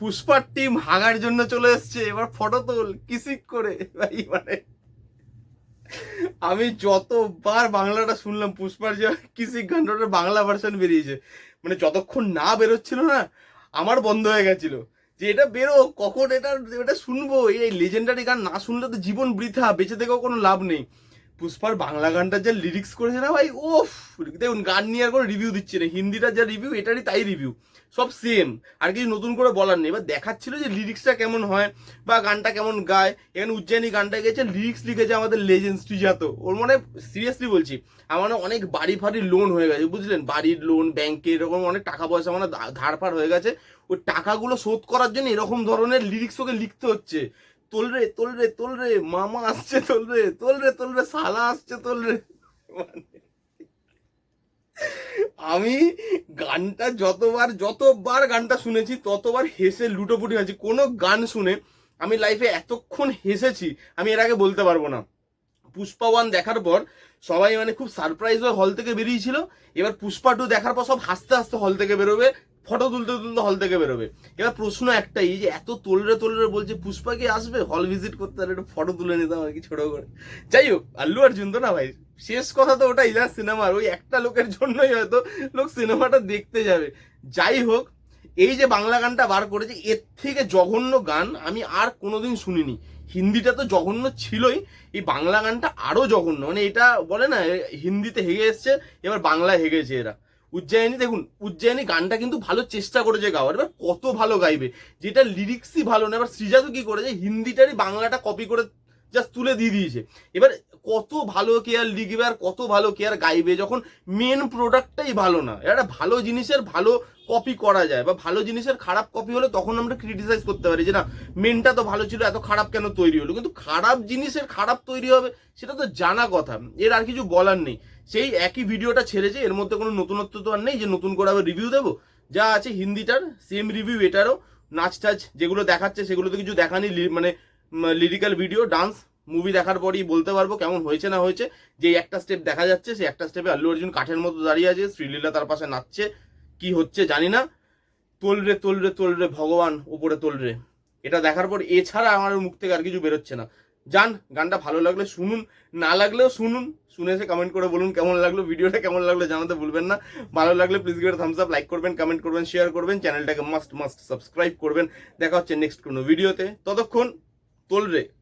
পুষ্পার team হাগার জন্য চলে এসছে, এবার ফটো তোল, কিসিক করে? ভাই মানে আমি যতবার বাংলাটা শুনলাম, পুষ্পার যে কিসিক গানটার বাংলা ভার্সন বেরিয়েছে। মানে যতক্ষণ না বেরোচ্ছিল না, আমার বন্ধ হয়ে গেছিল। যে এটা বেরো, কখন এটা এটা শুনব? এই লেজেন্ডারি গান না শুনলে তো জীবন বৃথা, বেঁচে থেকেও কোনো লাভ নেই। পুষ্পার বাংলা গানটার যে লিরিক্স করেছে না ভাই ওফ দেখুন, গান নিয়ে আর কোনো রিভিউ দিচ্ছে না। হিন্দিটার যা রিভিউ এটারই তাই রিভিউ সব সেম আর কিছু নতুন করে বলার নেই। এবার দেখাচ্ছিল যে লিরিক্সটা কেমন হয় বা গানটা কেমন গায়। এখানে উজ্জয়িনী গানটা গেছে লিরিক্স লিখেছে আমাদের লেজেন্ড শ্রীজাত ওর মানে সিরিয়াসলি বলছি, আমার অনেক বাড়ি ফাড়ি লোন হয়ে গেছে, বুঝলেন? বাড়ির লোন ব্যাংকে এরকম অনেক টাকা পয়সা মানে ধার ফার হয়ে গেছে। ওই টাকাগুলো শোধ করার জন্য এরকম ধরনের লিরিক্স ওকে লিখতে হচ্ছে। তোল রে তোল রে তোল রে, মামা আসছে, তোল রে তোল রে তোল রে সালা আসছে, তোল রে। আমি গানটা যতবার যতবার গানটা শুনেছি, ততবার হেসে লুটোপুটি হয়েছি। কোনো গান শুনে আমি লাইফে এতক্ষণ হেসেছি, আমি এর আগে বলতে পারব না। পুষ্পা ওয়ান দেখার পর সবাই মানে খুব সারপ্রাইজ হয়ে হল থেকে বেরিয়েছিল। এবার পুষ্পা টু দেখার পর সব হাসতে হাসতে হল থেকে বেরোবে। ফটো তুলতে তুলতে হল থেকে বেরোবে। এবার প্রশ্ন একটাই যে এত তোলরে তোলরে বলছে, পুষ্পা কি আসবে? হল ভিজিট করতে আর একটু ফটো তুলে নিতাম আর কি ছোট করে। যাই হোক, আল্লু অর্জুন তো না ভাই, শেষ কথা তো ওটাই না সিনেমার, ওই একটা লোকের জন্যই হয়তো লোক সিনেমাটা দেখতে যাবে। যাই হোক, এই যে বাংলা গানটা বার করেছে, এর থেকে জঘন্য গান আমি আর কোনোদিন শুনিনি। হিন্দিটা তো জঘন্য ছিলই, এই বাংলা গানটা আরও জঘন্য। মানে এটা বলে না হিন্দিতে হেগে এসছে, এবার বাংলায় হেগেছে এরা। উজ্জয়িনী, দেখুন, উজ্জয়িনী গানটা কিন্তু ভালো চেষ্টা করেছে গাওয়ার। এবার কত ভালো গাইবে। যেটা লিরিক্সই ভালো না, এবার সৃজাতও কি করেছে? হিন্দিটারই বাংলাটা কপি করে জাস্ট তুলে দিয়ে দিয়েছে। এবার কত ভালো কেয়ার লিখবে আর কত ভালো কেয়ার গাইবে, যখন মেন প্রোডাক্টটাই ভালো না। একটা ভালো জিনিসের ভালো কপি করা যায় বা ভালো জিনিসের খারাপ কপি হলে তখন আমরা ক্রিটিসাইজ করতে পারি যে, না মেনটা তো ভালো ছিল, এত খারাপ কেন তৈরি হলো? কিন্তু খারাপ জিনিসের খারাপ তৈরি হবে, সেটা তো জানা কথা। এর আর কিছু বলার নেই। সেই একই ভিডিওটা ছেড়েছে, এর মধ্যে কোনো নতুনত্ব তো আর নেই যে, নতুন করে আবার রিভিউ দেবো? যা আছে হিন্দিটার সেম রিভিউ এটারও নাচ টাচ যেগুলো দেখাচ্ছে সেগুলো তো কিছু দেখানি মানে লিরিক্যাল ভিডিও ডান্স মুভি দেখার পরই বলতে পারব কেমন হয়েছে না হয়েছে। যে একটা স্টেপ দেখা যাচ্ছে, সেই একটা স্টেপে আল্লু অর্জুন কাঠের মতো দাঁড়িয়ে আছে, শ্রীলীলা তার পাশে নাচছে, কি হচ্ছে জানি না। তোল রে তোল রে তোল রে, ভগবান, উপরে তোল রে। এটা দেখার পর এছাড়া আমার মুখ থেকে আর কিছু বেরোচ্ছে না। যান, গানটা ভালো লাগলে শুনুন, না লাগলেও শুনুন, শুনে এসে কমেন্ট করে বলুন কেমন লাগল, ভিডিওটা কেমন লাগল জানাতে ভুলবেন না। ভালো লাগলে প্লিজ গিয়ে থামস আপ লাইক করবেন কমেন্ট করবেন শেয়ার করবেন চ্যানেলটাকে মাস্ট মাস্ট সাবস্ক্রাইব করবেন। দেখা হচ্ছে নেক্সট কোনো ভিডিওতে ততক্ষণ তোল রে।